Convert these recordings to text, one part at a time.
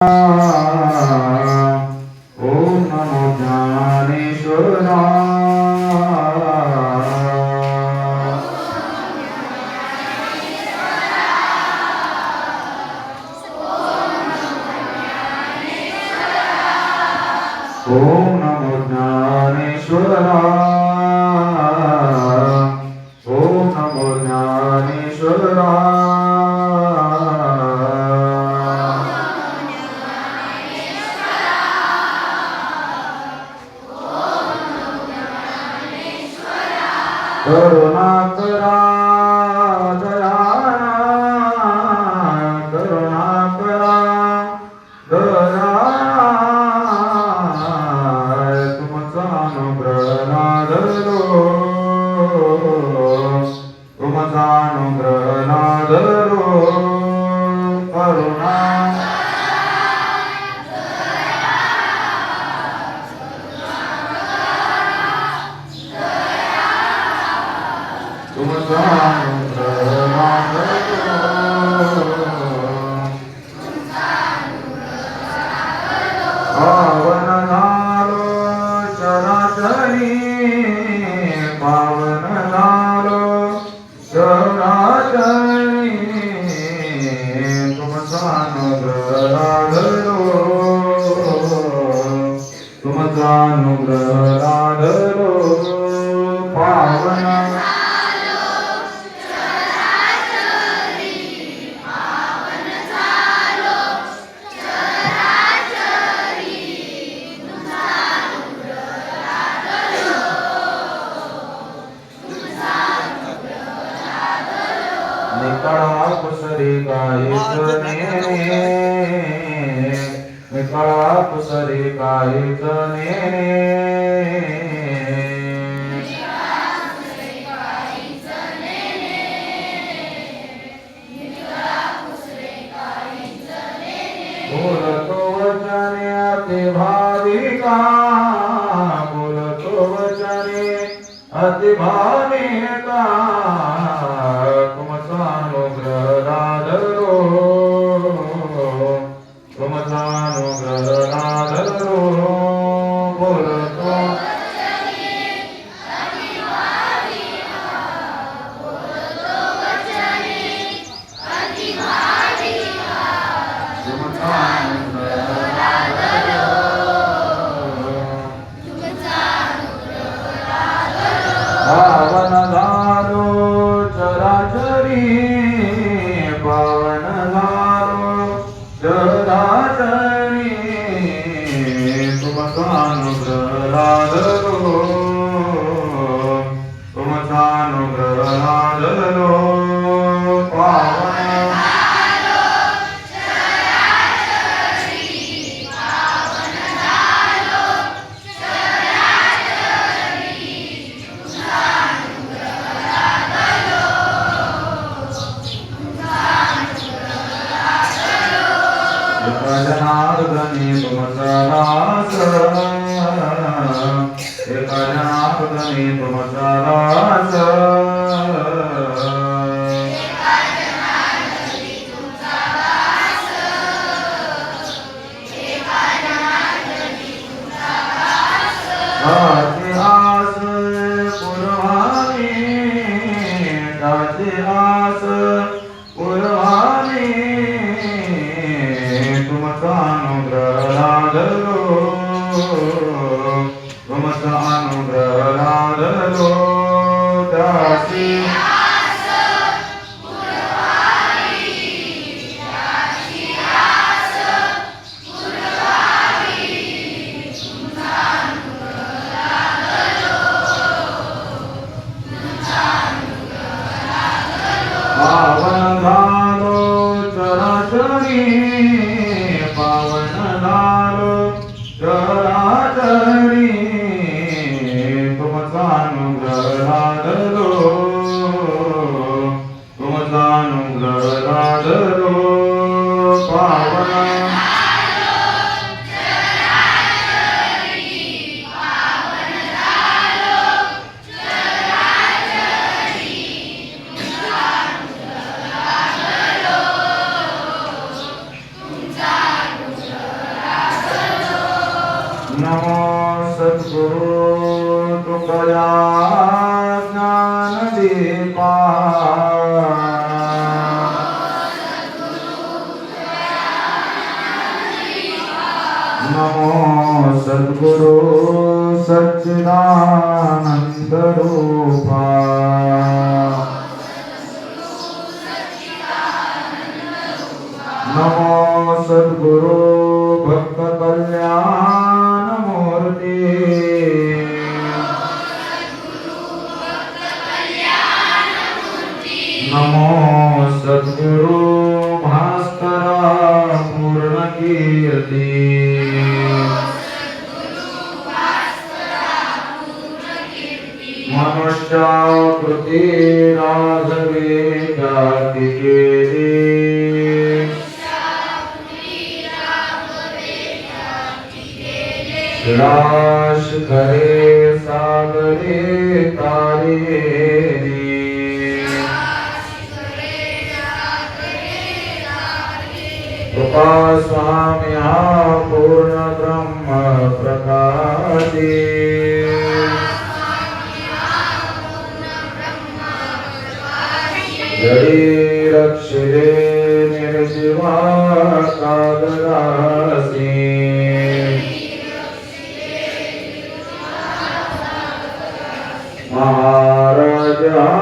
Ah. الله निकळा कुसरी काहीच नेणे निकळा कुसरी काहीच नेणे बोलतो वचने अति भाविका बोलतो वचने अति भाविका પરમાત્માનો ગ્રહનાથ રૂપ नमो सद्गुरु सच्चिदानंद नमो सद्गुरु भक्तकल्याणमूर्ति। नमो सद्गुरु कृपा स्वामी हा पूर्ण ब्रह्म प्रकाशी. जरी रक्षिले निर्जीवा कागदासी महाराजा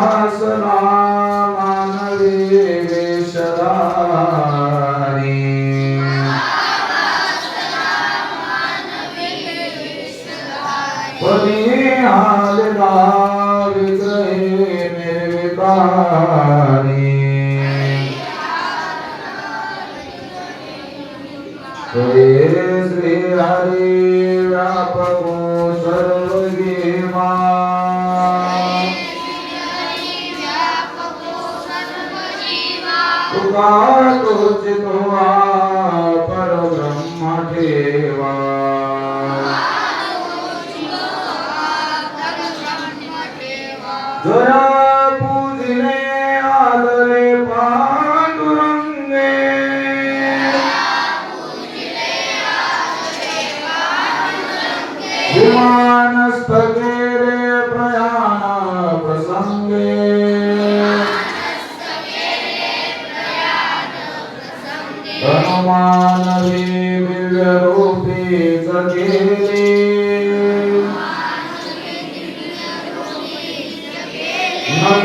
भासना मानवी वेशधारी पदी हालना विग्रहे निर्विकारी जया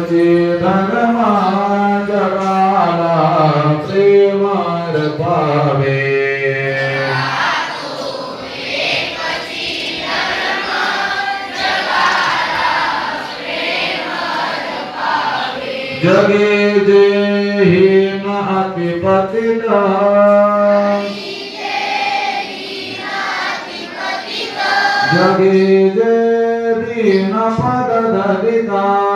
एकची धर्मा जगाला प्रेमार पावे. जगे जे हीन अति जगे पद धरिता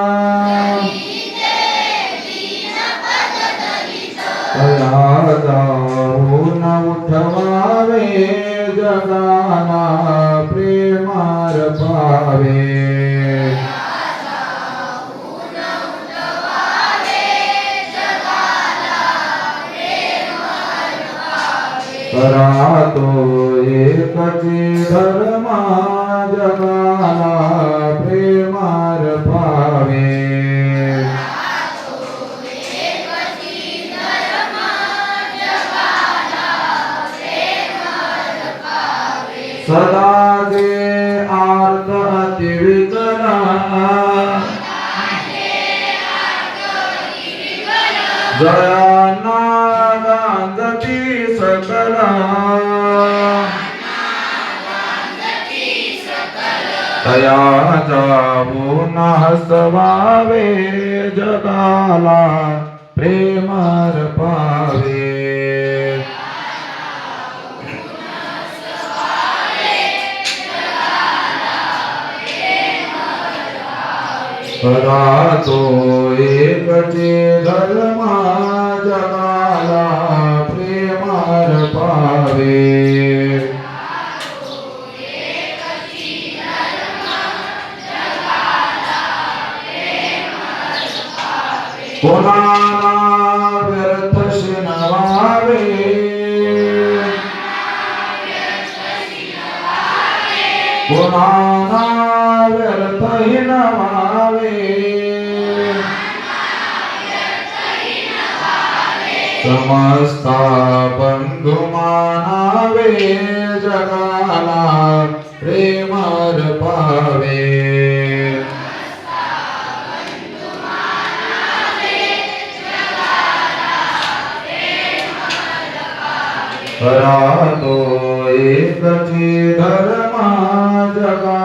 जगाला प्रेमार पावे करा तो एकची धर्मा जगाला प्रेमार पावे जयाना गांधती सकला। तया जाऊन हसवावे जगाला प्रेमर पावे राहतो एकचे धर्मा जगाला प्रेमार पावे. कोणाला व्यर्थ शिनवावे? कोणाला व्यर्थ समस्ता बंधु मानावे जगाला प्रेमर पावे. करा तो एक धर्मा जगा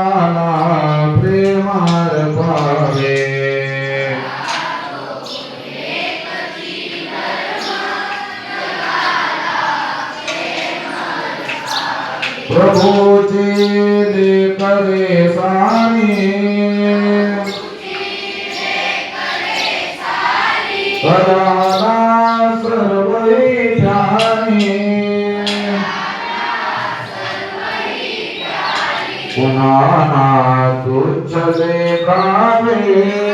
पुन्हा तुच्छ देखावे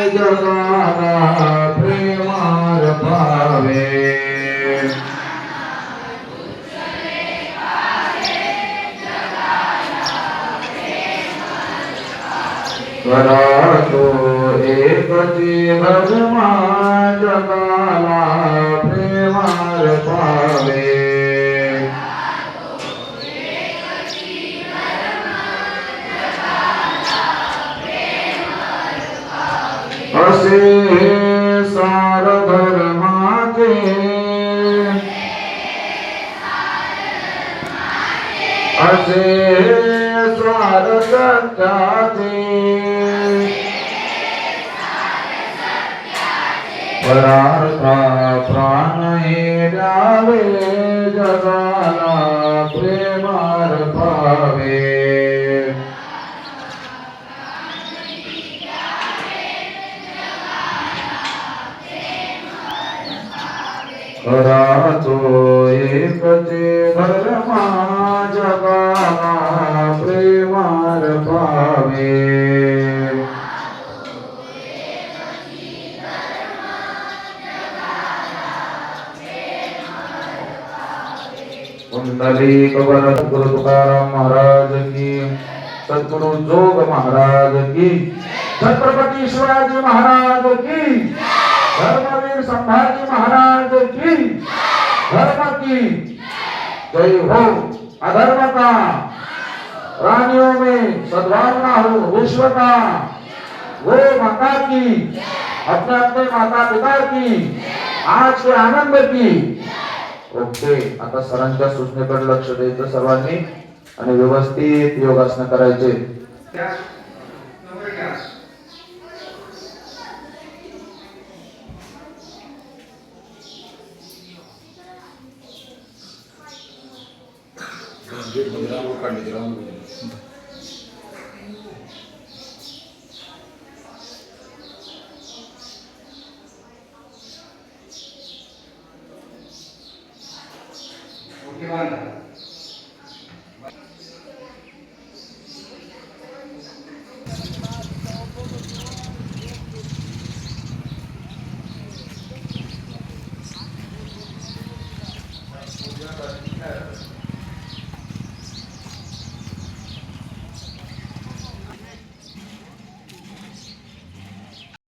जगाना प्रेमार पावे। करा तो एक भजमा जगाला। जगाना असे हे सार धर्माचे असे सार सत्याचे परार्था प्राण हे द्यावे जगाला प्रेमार पावे करातो एकचे धर्मा जगाला प्रेमार पावे. कुंडली कबर गुरु तुकाराम महाराज की सद्गुरु जोग महाराज की छत्रपती शिवाजी महाराज की धर्मवीर संभाजी महाराज धर्म की जय हो अधर्म का प्राणियों हो में सद्भावना हो विश्व का वो माता की अपने अपने माता पिता की आज के आनंद की ओके आता सरांच्या सूचनेकडे लक्ष द्यायचं सर्वांनी आणि व्यवस्थित योगासनं करायचे. Gracias.